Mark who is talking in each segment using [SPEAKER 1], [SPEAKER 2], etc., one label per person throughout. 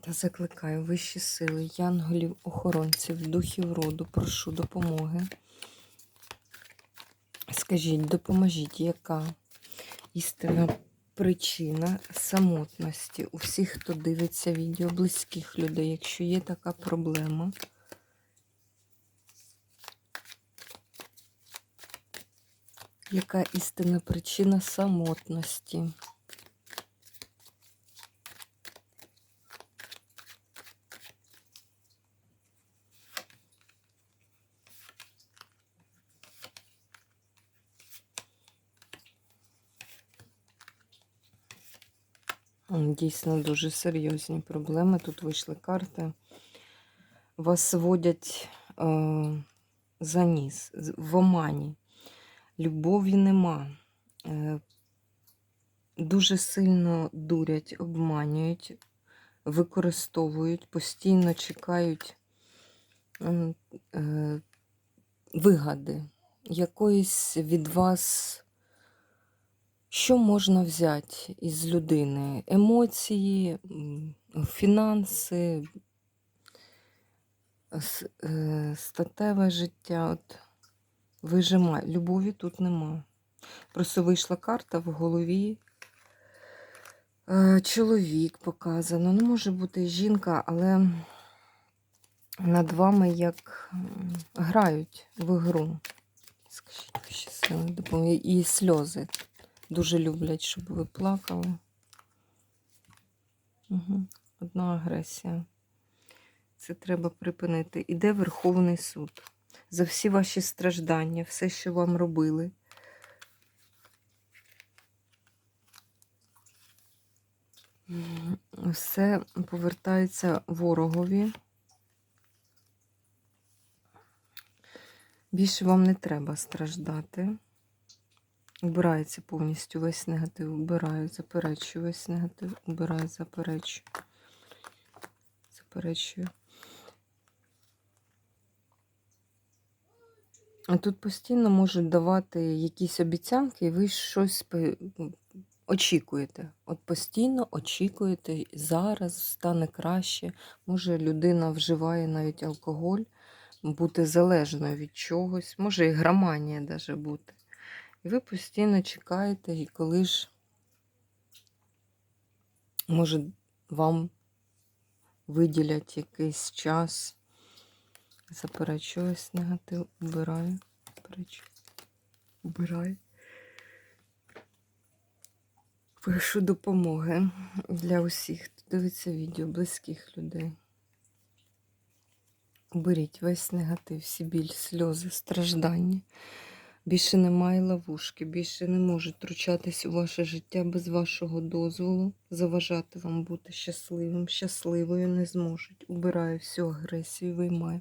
[SPEAKER 1] Та закликаю вищі сили, янголів, охоронців, духів роду, прошу допомоги. Скажіть, допоможіть, яка істинна причина самотності у всіх, хто дивиться відео близьких людей, якщо є така проблема. Яка істинна причина самотності? Дійсно дуже серйозні проблеми. Тут вийшли карти. Вас водять е, за ніс, в омані. Любові нема. Е, дуже сильно дурять, обманюють, використовують, постійно чекають е, вигади, якоїсь від вас. Що можна взяти із людини? Емоції, фінанси, е, статеве життя. От вижимай. Любові тут нема. Просто вийшла карта в голові. Е, Чоловік показано. Ну, може бути жінка, але над вами як грають в ігру. Скажіть, допомогли. І сльози. Дуже люблять, щоб ви плакали. Угу. Одна агресія. Це треба припинити. Іде Верховний суд. За всі ваші страждання, все, що вам робили. Все повертається ворогові. Більше вам не треба страждати. Убирається повністю весь негатив. Убираю, заперечую весь негатив. Убираю, заперечую. Заперечую. А тут постійно можуть давати якісь обіцянки, і ви щось очікуєте. От постійно очікуєте, зараз стане краще. Може, людина вживає навіть алкоголь, бути залежною від чогось, може і громанія даже бути. І ви постійно чекаєте, і коли ж, може, вам виділять якийсь час. Заперечую ось негатив, убираю. Заперечую. Убираю. Прошу допомоги для усіх, хто дивиться відео, близьких людей. Уберіть весь негатив, всі біль, сльози, страждання. Більше немає ловушки, більше не можуть втручатись у ваше життя без вашого дозволу, заважати вам бути щасливим, щасливою не зможуть. Убираю всю агресію, виймаю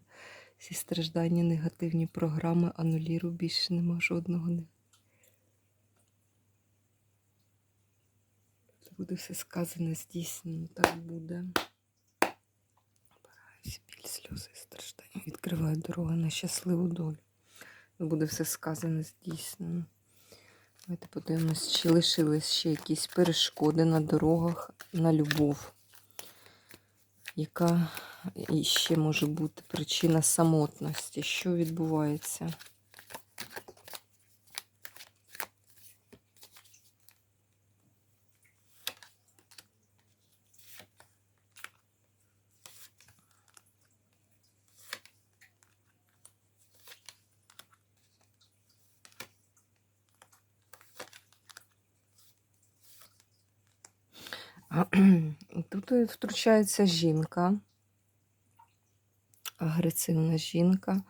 [SPEAKER 1] всі страждання, негативні програми, анулірую, більше нема жодного не. Буде все сказане, здійснено, так буде. Убираю всі біль, сльози, страждання. Відкриваю дорогу на щасливу долю. Буде все сказане, здійснено. Давайте подивимось, чи лишились ще якісь перешкоди на дорогах на любов. Яка ще може бути причина самотності? Що відбувається? Тут втручається жінка, агресивна жінка,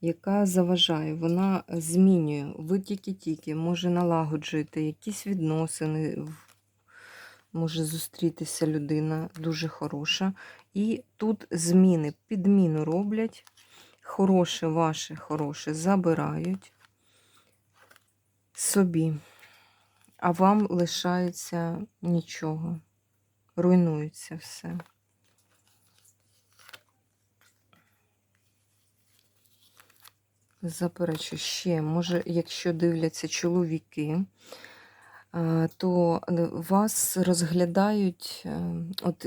[SPEAKER 1] яка заважає, вона змінює. Ви тільки-тільки може налагоджуєте якісь відносини, може зустрітися людина дуже хороша. І тут зміни, підміну роблять. Хороше, ваше хороше забирають собі, а вам лишається нічого. Руйнується все. Заперечу ще, може, якщо дивляться чоловіки, е, то е, вас розглядають, е, от,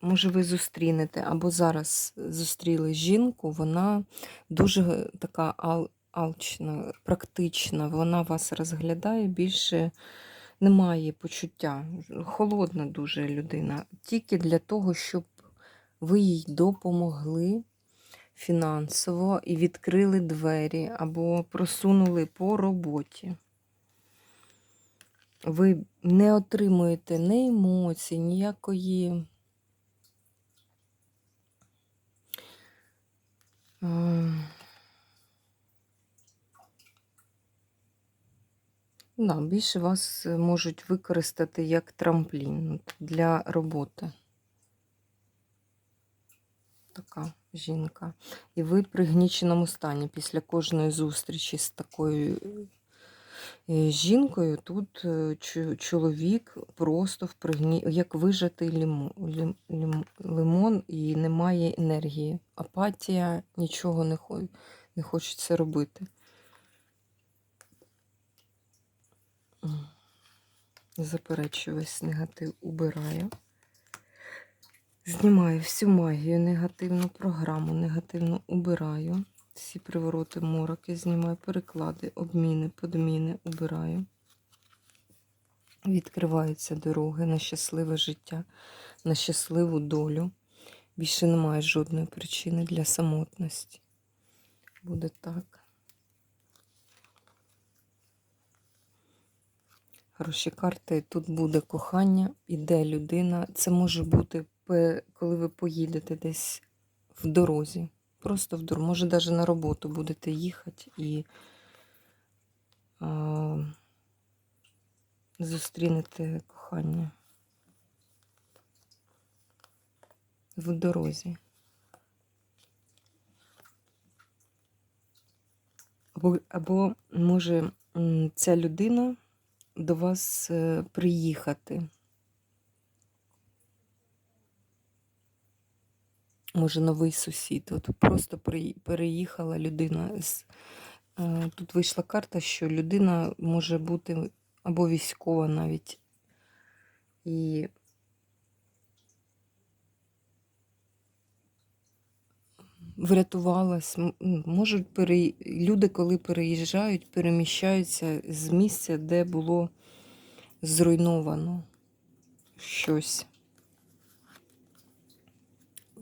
[SPEAKER 1] може, ви зустрінете, або зараз зустріли жінку, вона дуже така ал, алчна, практична, вона вас розглядає, більше немає почуття. Холодна дуже людина, тільки для того, щоб ви їй допомогли фінансово і відкрили двері або просунули по роботі. Ви не отримуєте ні емоцій, ніякої. Да, більше вас е, можуть використати як трамплін для роботи. Така жінка. І ви при гніченому стані після кожної зустрічі з такою е, жінкою, тут е, чоловік просто в пригні... як вижатий лімо... лім... лім- лимон і немає енергії. Апатія, нічого не, хо... не хочеться робити. М. Заперечую весь негатив, убираю. Знімаю всю магію, негативну програму, негативну убираю. Всі привороти, мороки знімаю, переклади, обміни, подміни убираю. Відкриваються дороги на щасливе життя, на щасливу долю. Більше немає жодної причини для самотності. Буде так. Хороші карти. Тут буде кохання, іде людина. Це може бути, коли ви поїдете десь в дорозі. Просто в дорозі. Може, навіть на роботу будете їхати і а, зустрінете кохання в дорозі. Або, або може ця людина до вас е, приїхати. Може, новий сусід. От просто переїхала людина. е, Тут вийшла карта, що людина може бути або військова навіть. І врятувалась. Можуть пере... люди, коли переїжджають, переміщаються з місця, де було зруйновано щось.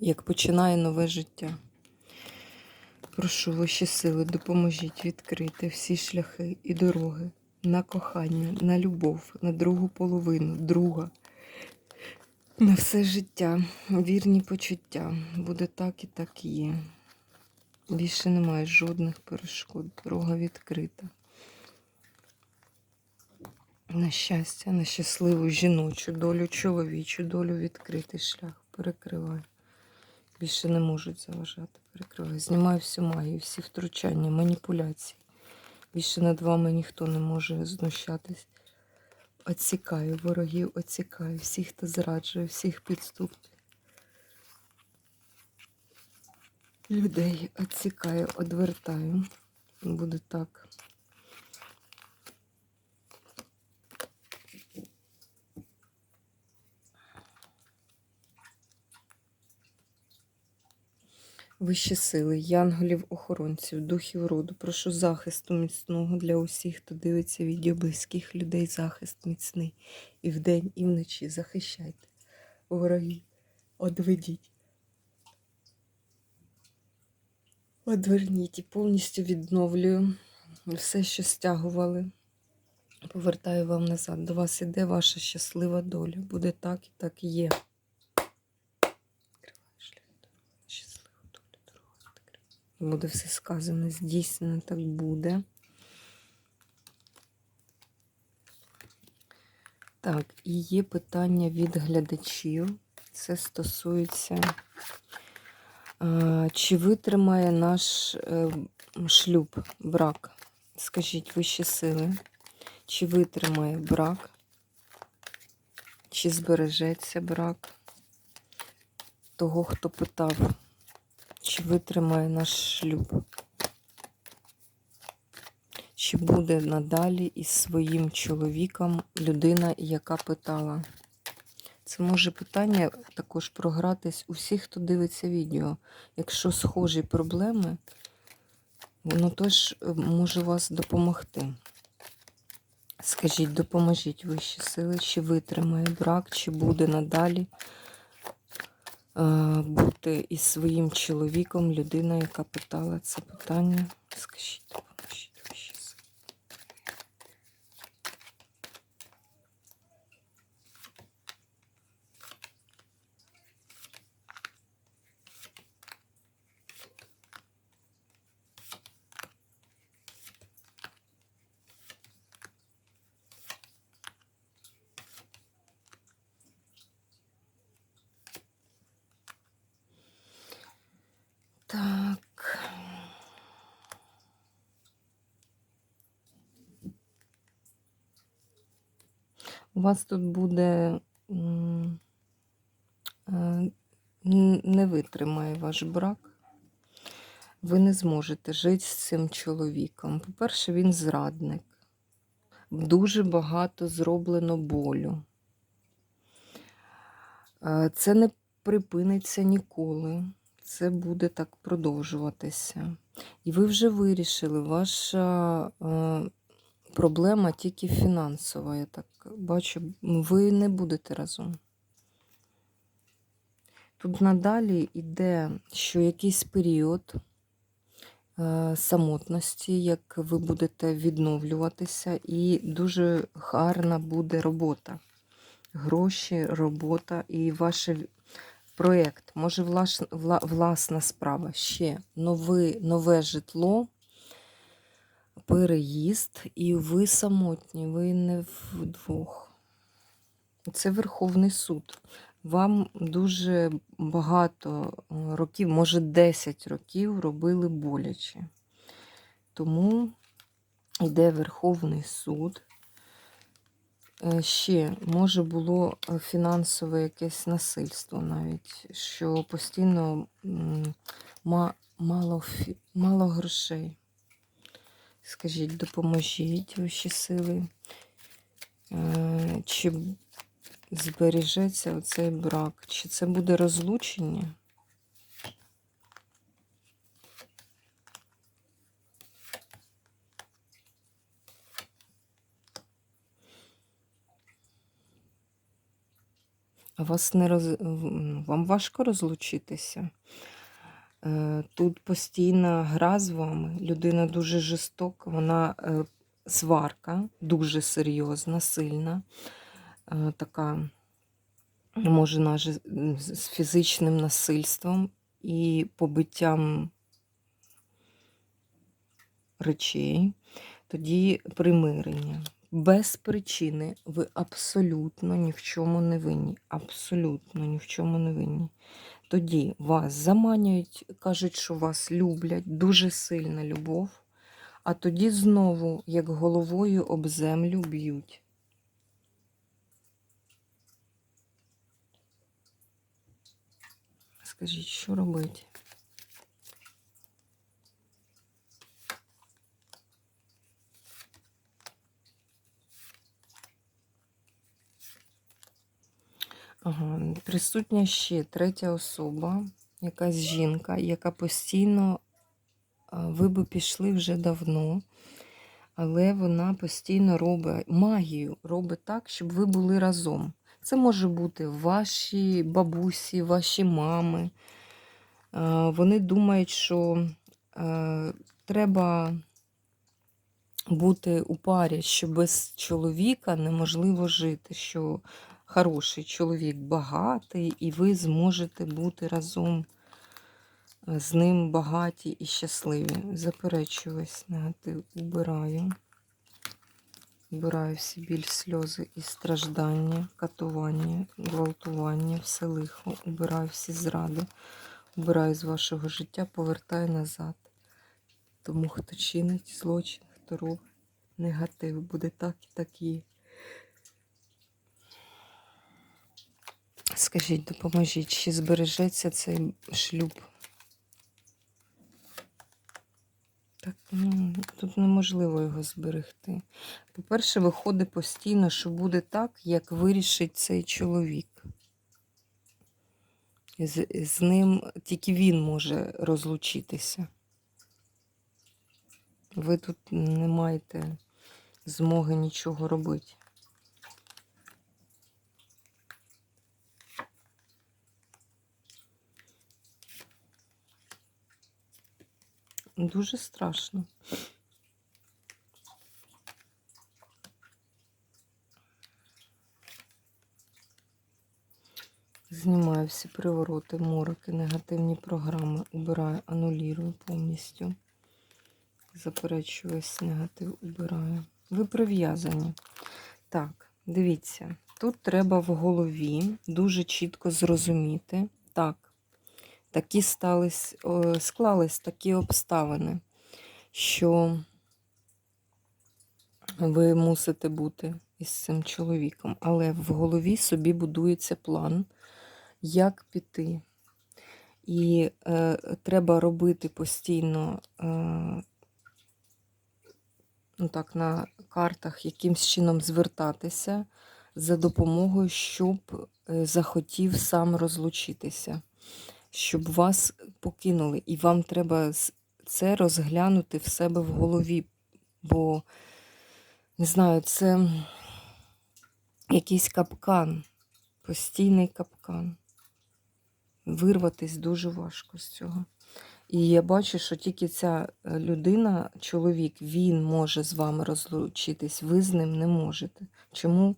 [SPEAKER 1] Як починає нове життя. Прошу вищі сили, допоможіть відкрити всі шляхи і дороги на кохання, на любов, на другу половину, друга, на все життя, вірні почуття. Буде так і так і є. Більше немає жодних перешкод. Дорога відкрита. На щастя, на щасливу жіночу долю, чоловічу долю відкритий шлях. Перекривай. Більше не можуть заважати. Перекривай. Знімаю всю магію, всі втручання, маніпуляції. Більше над вами ніхто не може знущатись. Оцікаю ворогів, оцікаю всіх, хто зраджує, всіх підступців. Людей оцікаю, одвертаю. Буде так. Вищі сили, янголів-охоронців, духів роду, прошу захисту міцного для усіх, хто дивиться відео близьких людей, захист міцний. І вдень, і вночі захищайте. Вороги, одведіть. Одверніть і повністю відновлюю все, що стягували. Повертаю вам назад. До вас іде ваша щаслива доля. Буде так і так і є. Буде все сказано, здійснено, так буде. Так, І є питання від глядачів. Це стосується, чи витримає наш е, шлюб, брак. Скажіть вищі сили, чи витримає брак, чи збережеться брак того, хто питав, чи витримає наш шлюб, чи буде надалі із своїм чоловіком людина, яка питала. Може питання також програтись у всіх, хто дивиться відео. Якщо схожі проблеми, воно теж е, може вас допомогти. Скажіть, допоможіть вищі сили, чи витримає брак, чи буде надалі е, бути із своїм чоловіком людина, яка питала це питання. Скажіть, У вас тут буде е, не витримає ваш брак. Ви не зможете жити з цим чоловіком. По-перше, він зрадник. Дуже багато зроблено болю. Е, Це не припиниться ніколи. Це буде так продовжуватися. І ви вже вирішили, ваша е, проблема тільки фінансова. Я так бачу, ви не будете разом. Тут надалі йде, що якийсь період е, самотності, як ви будете відновлюватися, і дуже гарна буде робота. Гроші, робота і ваш проєкт, може власна справа, ще нови, нове житло, переїзд, і ви самотні, ви не вдвох. Це Верховний суд. Вам дуже багато е, років, може 10 років робили боляче. Тому йде Верховний суд. Е, Ще може було фінансове якесь насильство навіть, що постійно мало, мало грошей. Скажіть, допоможіть вищі сили. Е, Чи збережеться оцей брак? Чи це буде розлучення? А вас не роз... вам важко розлучитися? Е, Тут постійна гра з вами. Людина дуже жорстока, вона е, сварка, дуже серйозна, сильна, е, така, може, з фізичним насильством і побиттям речей. Тоді примирення. Без причини ви абсолютно ні в чому не винні. Абсолютно ні в чому не винні. Тоді вас заманюють, кажуть, що вас люблять, дуже сильна любов, а тоді знову, як головою об землю, б'ють. Скажіть, що робити? Присутня ще третя особа, якась жінка, яка постійно, ви би пішли вже давно, але вона постійно робить магію, робить так, щоб ви були разом. Це може бути ваші бабусі, ваші мами. Вони думають, що треба бути у парі, що без чоловіка неможливо жити, що хороший чоловік багатий, і ви зможете бути разом е, з ним багаті і щасливі. Заперечую весь негатив, убираю. Убираю всі біль, сльози і страждання, катування, гвалтування, все лихо. Убираю всі зради. Убираю з вашого життя, повертаю назад. Тому хто чинить злочин, хто робить негатив, буде так і так є. Скажіть, допоможіть, чи збережеться цей шлюб? Так, ну, тут неможливо його зберегти. По-перше, виходить постійно, що буде так, як вирішить цей чоловік. З, з ним тільки він може розлучитися. Ви тут не маєте змоги нічого робити. Дуже страшно. Знімаю всі привороти, мороки, негативні програми, убираю, анулірую повністю. Заперечую весь негатив, убираю. Ви прив'язані. Так, дивіться, тут треба в голові дуже чітко зрозуміти. Так, такі стались, склались такі обставини, що ви мусите бути із цим чоловіком. Але в голові собі будується план, як піти. І е, треба робити постійно е, ну так, на картах якимсь чином звертатися за допомогою, щоб е, захотів сам розлучитися, щоб вас покинули. І вам треба це розглянути в себе в голові, бо, не знаю, це якийсь капкан, постійний капкан. Вирватись дуже важко з цього. І я бачу, що тільки ця е, людина, чоловік, він може з вами розлучитись, ви з ним не можете. Чому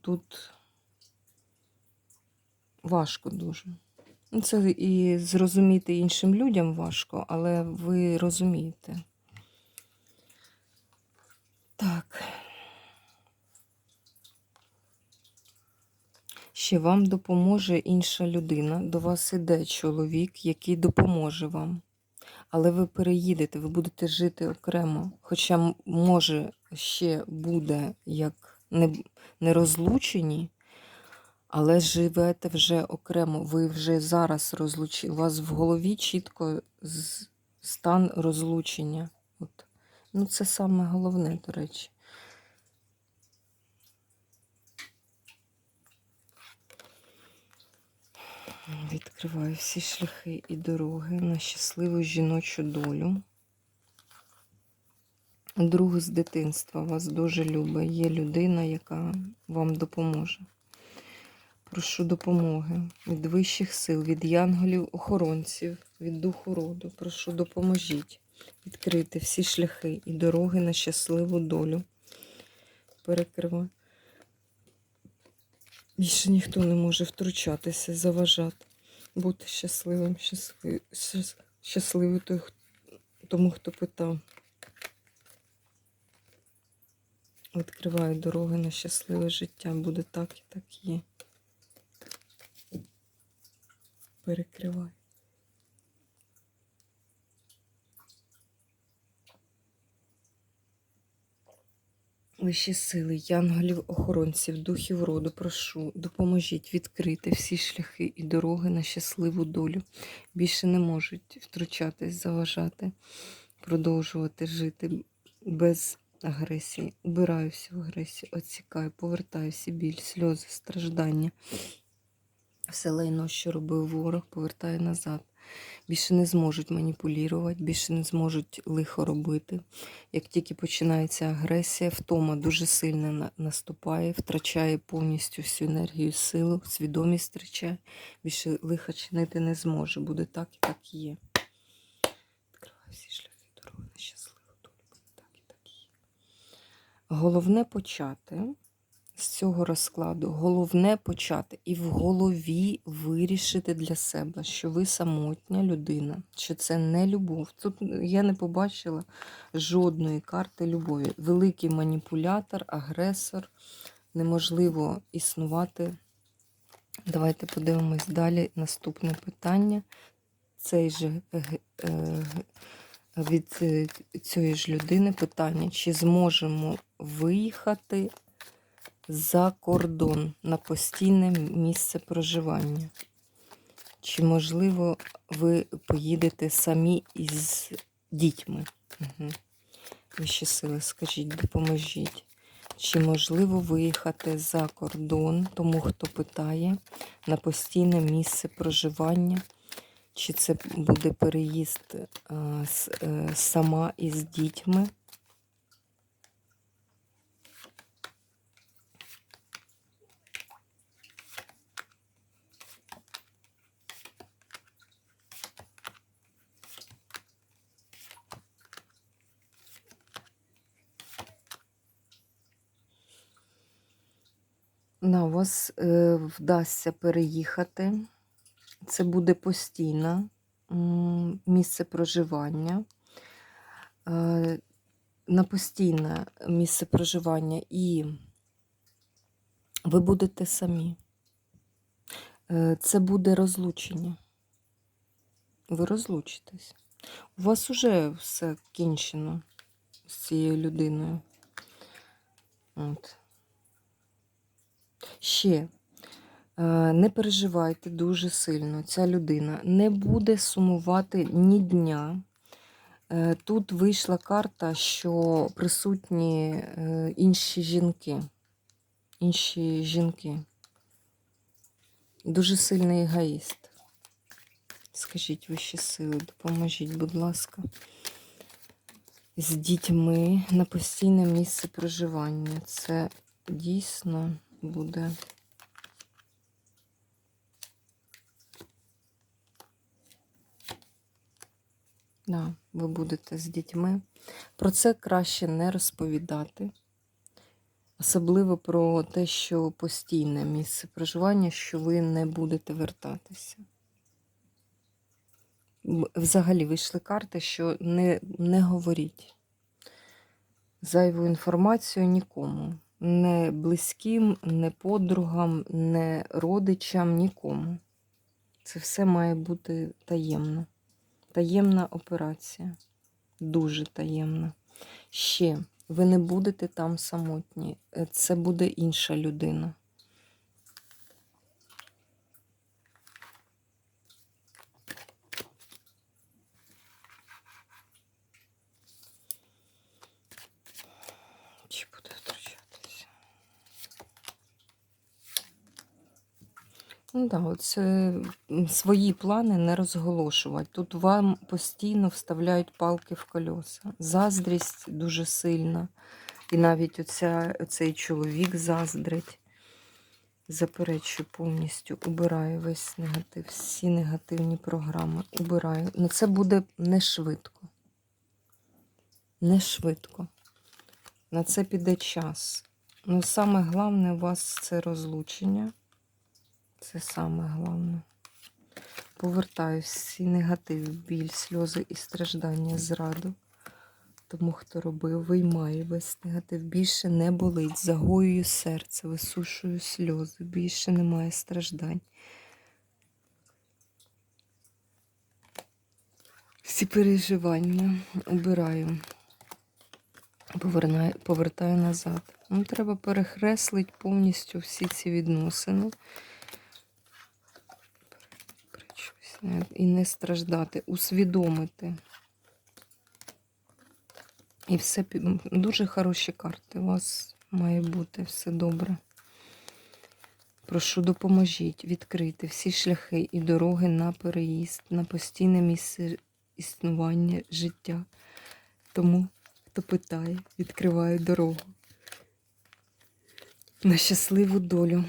[SPEAKER 1] тут важко дуже. Ну, Це і зрозуміти іншим людям важко, але ви розумієте. Так. Ще вам допоможе інша людина. До вас іде чоловік, який допоможе вам. Але ви переїдете, ви будете жити окремо. Хоча, може, ще буде як не, не але живете вже окремо. Ви вже зараз розлучені. У вас в голові чітко стан розлучення. От. Ну, це саме головне, до речі. Відкриваю всі шляхи і дороги на щасливу жіночу долю. Друг з дитинства вас дуже любить. Є людина, яка вам допоможе. Прошу допомоги від вищих сил, від янголів-охоронців, від духу роду. Прошу допоможіть відкрити всі шляхи і дороги на щасливу долю. Перекриваю. Більше ніхто не може втручатися, заважати, бути щасливим, щасливим, щасливий той, тому, хто питав. Відкриваю дороги на щасливе життя. Буде так і так є. Перекриваю. Вищі сили, янголів, охоронців, духів роду, прошу, допоможіть відкрити всі шляхи і дороги на щасливу долю. Більше не можуть втручатись, заважати, продовжувати жити без агресії. Убираю всю агресію, відсікаю, повертаю всі біль, сльози, страждання. Все лайно, що робив ворог, повертаю назад. Більше не зможуть маніпулювати, більше не зможуть лихо робити. Як тільки починається агресія, втома дуже сильно наступає, втрачає повністю всю енергію, силу, свідомість втрачає. Більше лиха чинити не зможе. Буде так і так є. Відкриваю всі шляхи дороги на щасливу долю. Так і так є. Головне почати з цього розкладу. Головне почати і в голові вирішити для себе, що ви самотня людина, що це не любов. Тут я не побачила жодної карти любові. Великий маніпулятор, агресор, неможливо існувати. Давайте подивимось далі. Наступне питання. Цей же е, від е, цієї ж людини питання, чи зможемо виїхати за кордон на постійне місце проживання? Чи, можливо, ви поїдете самі із дітьми? Угу. Вищі сили, скажіть, допоможіть. Чи можливо виїхати за кордон, тому хто питає, на постійне місце проживання? Чи це буде переїзд а, с- е, сама із дітьми? На вас е, вдасться переїхати. Це буде постійне місце проживання. Е, на постійне місце проживання і ви будете самі. Е, Це буде розлучення. Ви розлучитесь. У вас уже все кінчено з цією людиною. От. Ще е, не переживайте дуже сильно. Ця людина не буде сумувати ні дня. Е, Тут вийшла карта, що присутні е, інші жінки. Інші жінки. Дуже сильний егоїст. Скажіть вищі сили, допоможіть, будь ласка. З дітьми на постійне місце проживання. Це дійсно буде. Да, ви будете з дітьми. Про це краще не розповідати. Особливо про те, що постійне місце проживання, що ви не будете вертатися. Взагалі вийшли карти, що не, не говоріть зайву інформацію нікому. Не близьким, не подругам, не родичам, нікому. Це все має бути таємно. Таємна операція. Дуже таємна. Ще ви не будете там самотні. Це буде інша людина. Чи буде втручатися? Ну так, от свої плани не розголошувати. Тут вам постійно вставляють палки в колеса. Заздрість дуже сильна. І навіть оця, оцей чоловік заздрить. Заперечую повністю, убираю весь негатив, всі негативні програми. Убираю. Ну це буде не швидко. Не швидко. На це піде час. Ну, саме головне у вас це розлучення. Це саме головне. Повертаю всі негатив, біль, сльози і страждання, зраду. Тому, хто робив, виймаю весь негатив. Більше не болить. Загоюю серце, висушую сльози. Більше немає страждань. Всі переживання убираю. Повернаю, повертаю назад. Ну, треба перехреслити повністю всі ці відносини. Перечусь, не- І не страждати, усвідомити. І все дуже хороші карти. У вас має бути все добре. Прошу, допоможіть відкрити всі шляхи і дороги на переїзд, на постійне місце існування життя. Тому, хто питає, відкриваю дорогу. На щасливу долю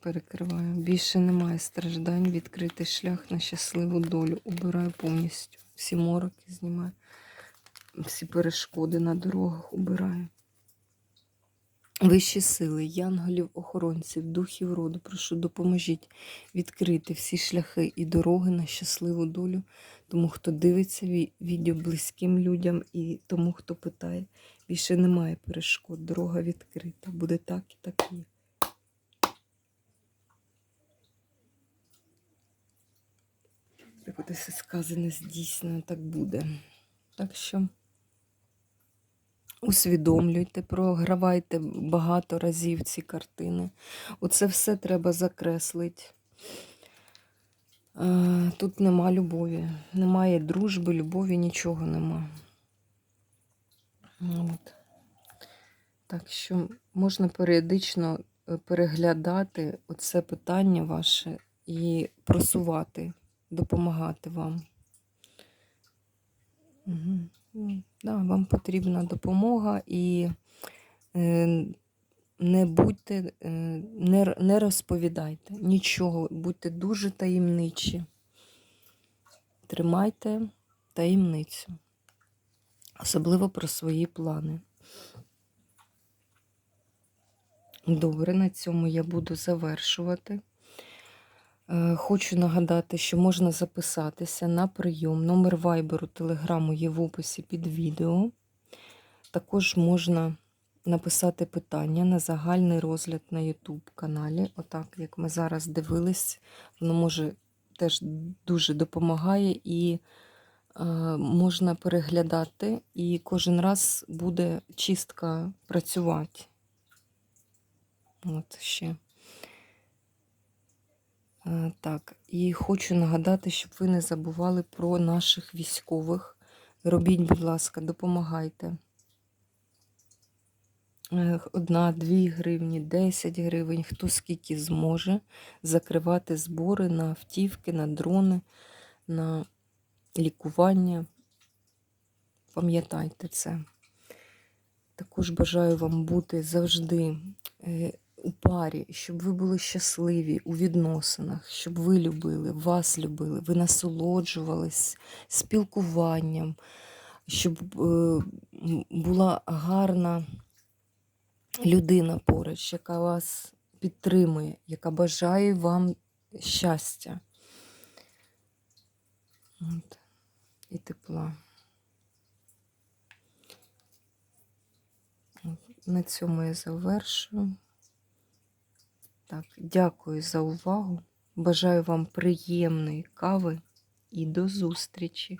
[SPEAKER 1] перекриваю. Більше немає страждань, відкритий шлях на щасливу долю. Убираю повністю. Всі мороки знімаю, всі перешкоди на дорогах убираю. Вищі сили, янголів, охоронців, духів роду, прошу, допоможіть відкрити всі шляхи і дороги на щасливу долю, тому хто дивиться ві- відео близьким людям і тому, хто питає. Більше немає перешкод, дорога відкрита. Буде так і так є. От все сказане здійснено, так буде. Так що усвідомлюйте, програвайте багато разів ці картини. Оце все треба закреслити. Тут нема любові, немає дружби, любові, нічого нема. От. Так що можна періодично е, переглядати оце питання ваше і просувати, допомагати вам. Угу. Да, вам потрібна допомога і е, не будьте, е, не, не розповідайте нічого, будьте дуже таємничі. Тримайте таємницю, особливо про свої плани. Добре, на цьому я буду завершувати. Е, Хочу нагадати, що можна записатися на прийом. Номер вайберу, телеграму є в описі під відео. Також можна написати питання на загальний розгляд на YouTube каналі. Отак, як ми зараз дивились, воно може теж дуже допомагає і е, можна переглядати, і кожен раз буде чистка працювати. От ще. Е, Так, і хочу нагадати, щоб ви не забували про наших військових. Робіть, будь ласка, допомагайте. Одна, дві гривні, 10 гривень, хто скільки зможе закривати збори на автівки, на дрони, на лікування. Пам'ятайте це. Також бажаю вам бути завжди е, у парі, щоб ви були щасливі у відносинах, щоб ви любили, вас любили, ви насолоджувались спілкуванням, щоб е, була гарна людина поруч, яка вас підтримує, яка бажає вам щастя. От. І тепла. На цьому я завершую. Так, дякую за увагу. Бажаю вам приємної кави і до зустрічі!